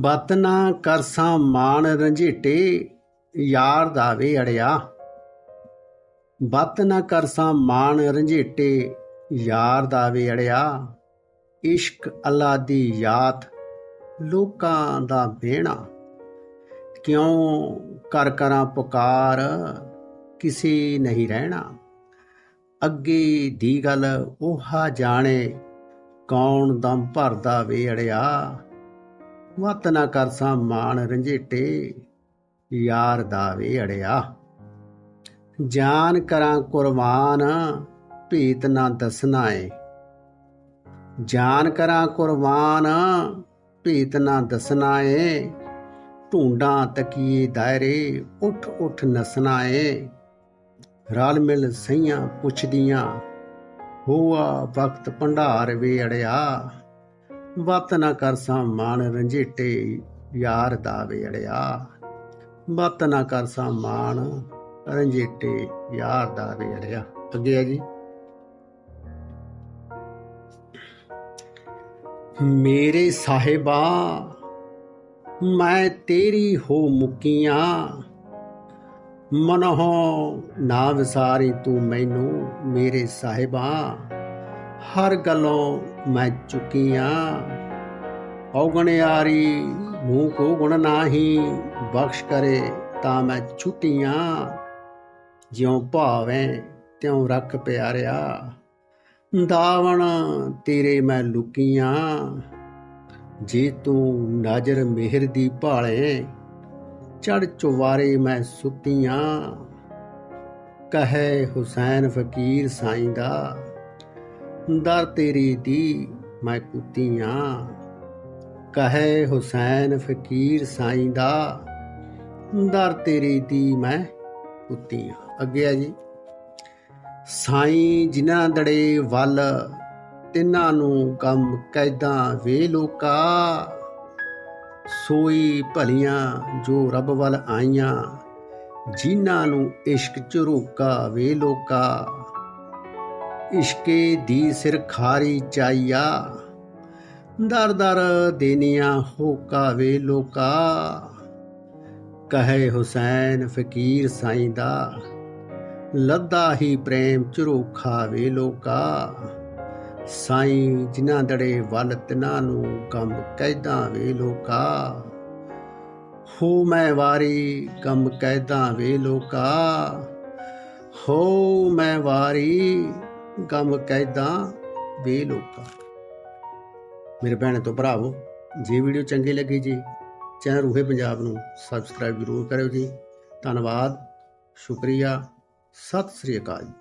ਬਤ ਨਾ ਕਰਸਾਂ ਮਾਨ ਰੰਝੇਟੇ ਯਾਰ ਦਾ ਵੇ ਅੜਿਆ। ਬਤ ਨਾ ਕਰਸਾਂ ਮਾਨ ਰੰਝੇਟੇ ਯਾਰ ਦਾ ਵੇ ਅੜਿਆ। ਇਸ਼ਕ ਅੱਲਾ ਦੀ ਯਾਦ ਲੋਕਾਂ ਦਾ ਬਹਿਣਾ। ਕਿਉਂ ਕਰ ਕਰਾਂ ਪੁਕਾਰ, ਕਿਸੇ ਨਹੀਂ ਰਹਿਣਾ। ਅੱਗੇ ਦੀ ਗੱਲ ਉਹਾ ਜਾਣੇ, ਕੌਣ ਦਮ ਭਰਦਾ ਵੇ ਅੜਿਆ। ਵਤ ਨਾ ਕਰਸਾਂ ਮਾਣ ਰੰਜੇਟੇ, ਯਾਰ ਦਾ ਵੇ ਅੜਿਆ ਜਾਨ ਕਰਾਂ ਕੁਰਬਾਨ, ਭੀਤ ਨਾ ਦੱਸਣਾ ਏ ਜਾਨ ਕਰਾਂ ਕੁਰਬਾਨ, ਭੀਤ ਨਾ ਦੱਸਣਾ ਏ ਢੂੰਡਾਂ ਤਕੀਏ ਦਾਇਰੇ, ਉਠ ਉਠ ਨਸਣਾ ਏ ਰਲ ਮਿਲ ਸਈਆਂ ਪੁੱਛਦੀਆਂ, ਹੋਆ ਵਕਤ ਭੰਡਾਰ ਵੇ ਅੜਿਆ ਵਤ ਨਾ ਕਰ ਮਾਣ ਰੰਝੇਟੇ ਯਾਰ ਦਾ ਵੇੜਿਆ ਵਤ ਨਾ ਕਰ ਮਾਣ ਰੰਝੇਟੇ ਯਾਰ ਦਾ ਵੇੜਿਆ ਅੱਗੇ ਆ ਜੀ। ਮੇਰੇ ਸਾਹਿਬਾ, ਮੈਂ ਤੇਰੀ ਹੋ ਮੁਕੀਆਂ। ਮਨਹੁ ਨਾ ਵਿਸਾਰੀ ਤੂੰ ਮੈਨੂੰ ਮੇਰੇ ਸਾਹਿਬਾ। ਹਰ ਗੱਲੋਂ ਮੈਂ ਚੁਕੀਆਂ। ਔਗਣਿਆਰੀ ਮੂੰਹ ਕੋ ਗੁਣ ਨਾਹੀ, ਬਖਸ਼ ਕਰੇ ਤਾਂ ਮੈਂ ਛੁੱਟੀਆਂ। ਜਿਉ ਭਾਵੇਂ ਤਿਉ ਰੱਖ ਪਿਆਰਿਆ, ਦਾਵਣ ਤੇਰੇ ਮੈਂ ਲੁਕੀਆਂ। ਜੇ ਤੂੰ ਨਜ਼ਰ ਮਿਹਰ ਦੀ ਭਾਲੇ, ਚੜ ਚੁਵਾਰੇ ਮੈਂ ਸੁੱਤੀਆਂ। ਕਹੇ ਹੁਸੈਨ ਫਕੀਰ ਸਾਈਂ ਦਾ ਦਰ ਤੇਰੀ ਦੀ ਮੈਂ ਕੁੱਤੀਆਂ। ਕਹੇ ਹੁਸੈਨ ਫਕੀਰ ਸਾਈਂ ਦਾ, ਦਰ ਤੇਰੀ ਦੀ ਮੈਂ ਕੁੱਤੀਆਂ। ਅੱਗੇ ਆ ਜੀ। ਸਾਈਂ ਜਿਨ੍ਹਾਂ ਦੜੇ ਵੱਲ, ਤਿੰਨਾਂ ਨੂੰ ਕੰਮ ਕੈਦਾਂ ਵੇ ਲੋਕਾ। ਸੋਈ ਭਲੀਆਂ ਜੋ ਰੱਬ ਵੱਲ ਆਈਆਂ, ਜਿਨ੍ਹਾਂ ਨੂੰ ਇਸ਼ਕ ਝਰੋਕਾ ਵੇ ਲੋਕਾ। ਇਸ਼ਕੇ ਦੀ ਸਿਰ ਖਾਰੀ ਚਾਈਆ। ਦਰ ਦਰ ਦੇਨੀਆਂ ਹੋਕਾ ਵੇ ਲੋਕਾ। ਕਹੇ ਹੁਸੈਨ ਫਕੀਰ ਸਾਈਂ ਦਾ, ਲੱਦਾ ਹੀ ਪ੍ਰੇਮ ਝਰੋਖਾ ਵੇ ਲੋਕਾ। ਸਾਈਂ ਜਿਨ੍ਹਾਂ ਦੜੇ ਵੱਲ ਤਿਨਾਂ ਨੂੰ ਕੰਮ ਕਹਿਦਾ ਵੇ ਲੋਕਾ। ਹੋ ਮੈਂ ਵਾਰੀ ਕੰਮ ਕਹਿਦਾ ਵੇ ਲੋਕਾ। ਹੋ ਮੈਂ ਵਾਰੀ ਗਮ ਕਹਿਦਾ ਬੇ ਲੋਕਾ। ਮੇਰੇ ਭੈਣ ਤੋਂ ਭਰਾਵੋ, ਜੇ ਵੀਡੀਓ ਚੰਗੀ ਲੱਗੀ ਜੀ, ਚੈਨਲ ਰੂਹੇ ਪੰਜਾਬ ਨੂੰ ਸਬਸਕ੍ਰਾਈਬ ਜ਼ਰੂਰ ਕਰਿਓ ਜੀ। ਧੰਨਵਾਦ, ਸ਼ੁਕਰੀਆ, ਸਤਿ ਸ੍ਰੀ ਅਕਾਲ